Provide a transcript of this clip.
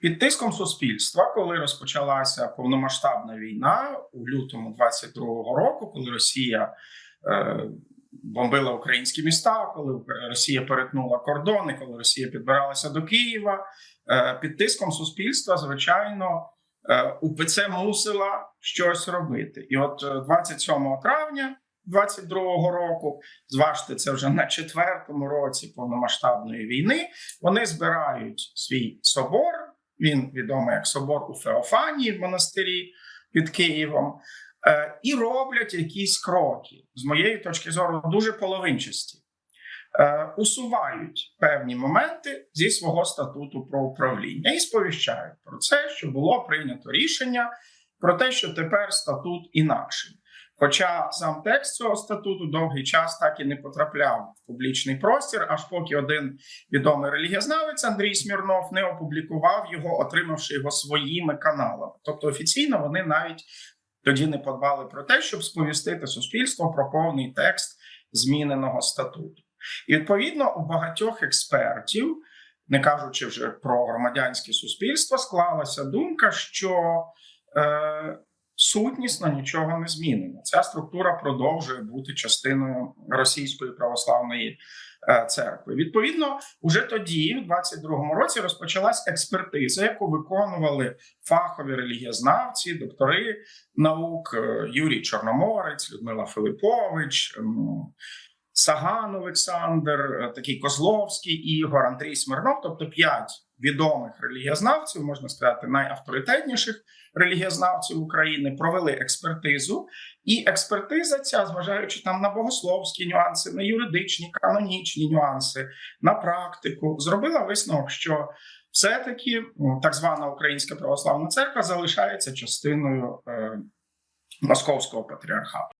Під тиском суспільства, коли розпочалася повномасштабна війна у лютому 22-го року, коли Росія е, бомбила українські міста, коли Росія перетнула кордони, коли Росія підбиралася до Києва, е, під тиском суспільства, звичайно, е, УПЦ мусила щось робити. І от е, 27 травня 22-го року, зважте, це вже на четвертому році повномасштабної війни. Вони збирають свій собор. Він відомий як собор у Феофанії в монастирі під Києвом, е, і роблять якісь кроки, з моєї точки зору, дуже половинчасті. Е, Усувають певні моменти зі свого статуту про управління і сповіщають про це, що було прийнято рішення про те, що тепер статут інакший. Хоча сам текст цього статуту довгий час так і не потрапляв в публічний простір, аж поки один відомий релігієзнавець Андрій Смірнов не опублікував його, отримавши його своїми каналами. Тобто офіційно вони навіть тоді не подбали про те, щоб сповістити суспільство про повний текст зміненого статуту. І відповідно у багатьох експертів, не кажучи вже про громадянське суспільство, склалася думка, що е, сутнісно нічого не змінено. Ця структура продовжує бути частиною російської православної е, церкви. Відповідно, уже тоді, в 22-му році, розпочалась експертиза, яку виконували фахові релігієзнавці, доктори наук е, Юрій Чорноморець, Людмила Филипович. м, Саган Олександр, е, такий Козловський Ігор, Андрій Смирнов, тобто п'ять відомих релігієзнавців, можна сказати, найавторитетніших релігієзнавців України, провели експертизу. І експертиза ця, зважаючи там на богословські нюанси, на юридичні, канонічні нюанси, на практику, зробила висновок, що все-таки так звана Українська православна церква залишається частиною е, Московського патріархату.